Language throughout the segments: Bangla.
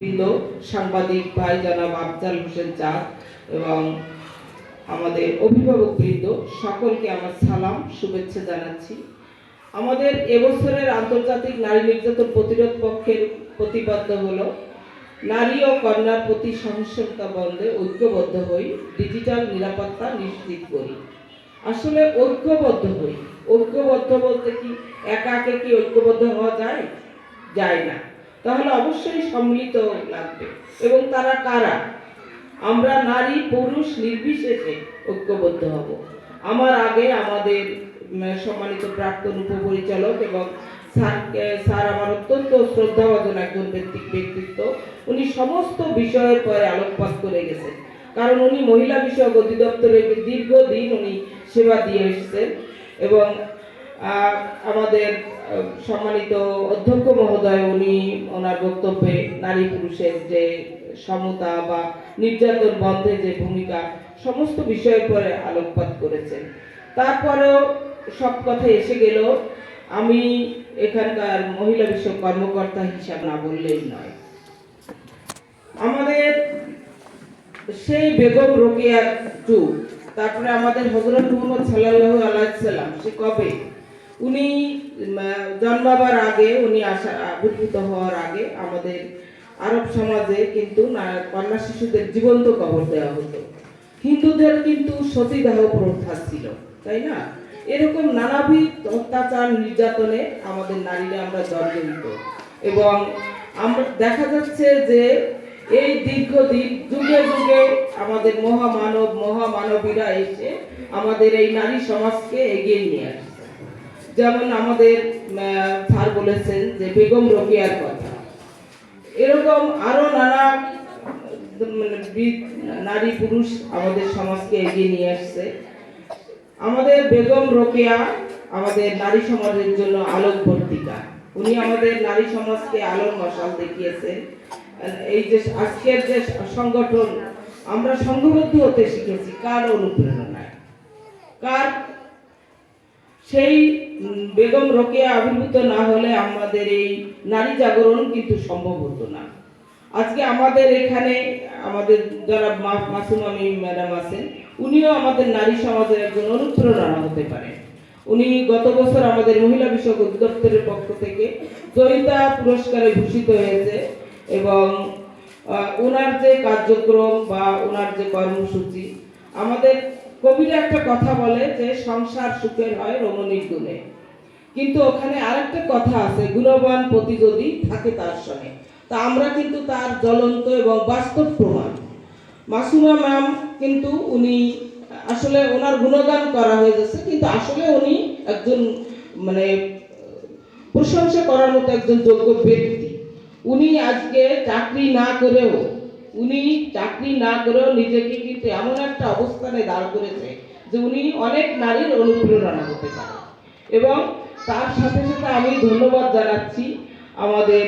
বৃন্দ, সাংবাদিক ভাই জনাব আফজাল হোসেন চাঁদ এবং আমাদের অভিভাবক বৃন্দ, সকলকে আমার সালাম, শুভেচ্ছা জানাচ্ছি। আমাদের এবছরের আন্তর্জাতিক নারী নির্যাতন প্রতিরোধ পক্ষের প্রতিপাদ্য হলো, নারী ও কন্যার প্রতি সহিংসতা বন্ধে ঐক্যবদ্ধ হই, ডিজিটাল নিরাপত্তা নিশ্চিত করি। আসলে ঐক্যবদ্ধ হই। ঐক্যবদ্ধ বলতে কি একা একে কি ঐক্যবদ্ধ হওয়া যায়? যায় না। তাহলে অবশ্যই সম্মিলিত লাগবে। এবং তারা কারা? আমরা নারী, পুরুষ, নির্বিশেষে ঐক্যবদ্ধ হব। আমার আগে আমাদের সম্মানিত প্রাক্তন উপপরিচালক এবং স্যার আমার অত্যন্ত শ্রদ্ধাভাজন একজন ব্যক্তি, ব্যক্তিত্ব। উনি সমস্ত বিষয়ের পরে আলোকপাত করে গেছেন। কারণ উনি মহিলা বিষয়ক অধিদপ্তরে দীর্ঘদিন উনি সেবা দিয়ে এসেছেন এবং আমাদের সম্মানিত অধ্যক্ষ উনি ওনার বক্তব্যে নারী পুরুষের যে সমতা বা নির্যাতন বন্ধে যে ভূমিকা, সমস্ত বিষয়ের পরে আলোকপাত করেছেন। তারপরেও সব কথা এসে গেল, আমি এখানকার মহিলা বিষয়ক কর্মকর্তা হিসাব না বললেই নয়। আমাদের সেই বেগম রোকেয়ার যুগ তারপরে আমাদের হজরত মোহাম্মদ সাল্লাল্লাহু আলাইহি সাল্লাম সে কবে? উনি জন্মাবার আগে, উনি আসা, আবির্ভূত হওয়ার আগে আমাদের আরব সমাজে কিন্তু কন্যা শিশুদের জীবন্ত কবর দেওয়া হতো। হিন্দুদের কিন্তু সতীদাহ প্রথা ছিল, তাই না? এরকম নানাবিধ অত্যাচার নির্যাতনে আমাদের নারীরা আমরা জর্জরিত। এবং আমরা, দেখা যাচ্ছে যে এই দীর্ঘদিন যুগে যুগে আমাদের মহামানব, মহামানবীরা এসে আমাদের এই নারী সমাজকে এগিয়ে নিয়ে আসছে। যেমন আমাদের স্যার বলেছেন যে বেগম রোকেয়ার কথা। এরকম আরও নানা মানে নারী পুরুষ আমাদের সমাজকে এগিয়ে নিয়ে আসছে। আমাদের বেগম রোকেয়া আমাদের নারী সমাজের জন্য আলোক বর্তিকা উনি আমাদের নারী সমাজকে আলোর মশাল দেখিয়েছেন। এই যে আজকের যে সংগঠন, আমরা সংঘবদ্ধ হতে শিখেছি, কার অনুপ্রেরণায়? কার সেই বেগম রোকেয়া আবির্ভূত না হলে আমাদের এই নারী জাগরণ কিন্তু সম্ভব হতো না। আজকে আমাদের এখানে, আমাদের যারা মা- মাসুম ম্যাডাম আছেন, উনিও আমাদের নারী সমাজের একজন অনুপ্রেরণা হতে পারেন। উনি গত বছর আমাদের মহিলা বিষয়ক অধিদপ্তরের পক্ষ থেকে জয়িতা পুরস্কারে ভূষিত হয়েছে এবং ওনার যে কার্যক্রম বা ওনার যে কর্মসূচি, আমাদের কবিরা একটা কথা বলে যে, সংসার সুখের হয় রমণীর গুণে। কিন্তু ওখানে আরেকটা কথা আছে, গুণবান পতি যদি থাকে তার সঙ্গে। তা আমরা কিন্তু তার জ্বলন্ত এবং বাস্তব প্রমাণ। মাসুমা ম্যাম কিন্তু উনি, আসলে ওনার গুণগান করা হয়ে যাচ্ছে কিন্তু আসলে উনি একজন মানে প্রশংসা করার মতো একজন যোগ্য ব্যক্তি। উনি আজকে চাকরি না করেও উনি চাকরি না করেও নিজেকে কিন্তু এমন একটা অবস্থানে দাঁড় করেছে যে উনি অনেক নারীর অনুপ্রেরণা হতে পারে। এবং তার সাথে সাথে আমি ধন্যবাদ জানাচ্ছি আমাদের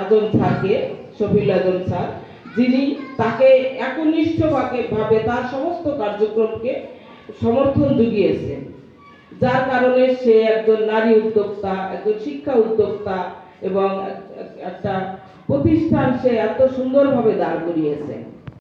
আজম স্যারকে শফিল আজম স্যার, যিনি তাকে একনিষ্ঠভাবে ভাবে তার সমস্ত কার্যক্রমকে সমর্থন জুগিয়েছেন। যার কারণে সে একজন নারী উদ্যোক্তা, একজন শিক্ষা উদ্যোক্তা এবং এক- এক- একটা প্রতিষ্ঠান সে এত সুন্দরভাবে দাঁড় করিয়েছে।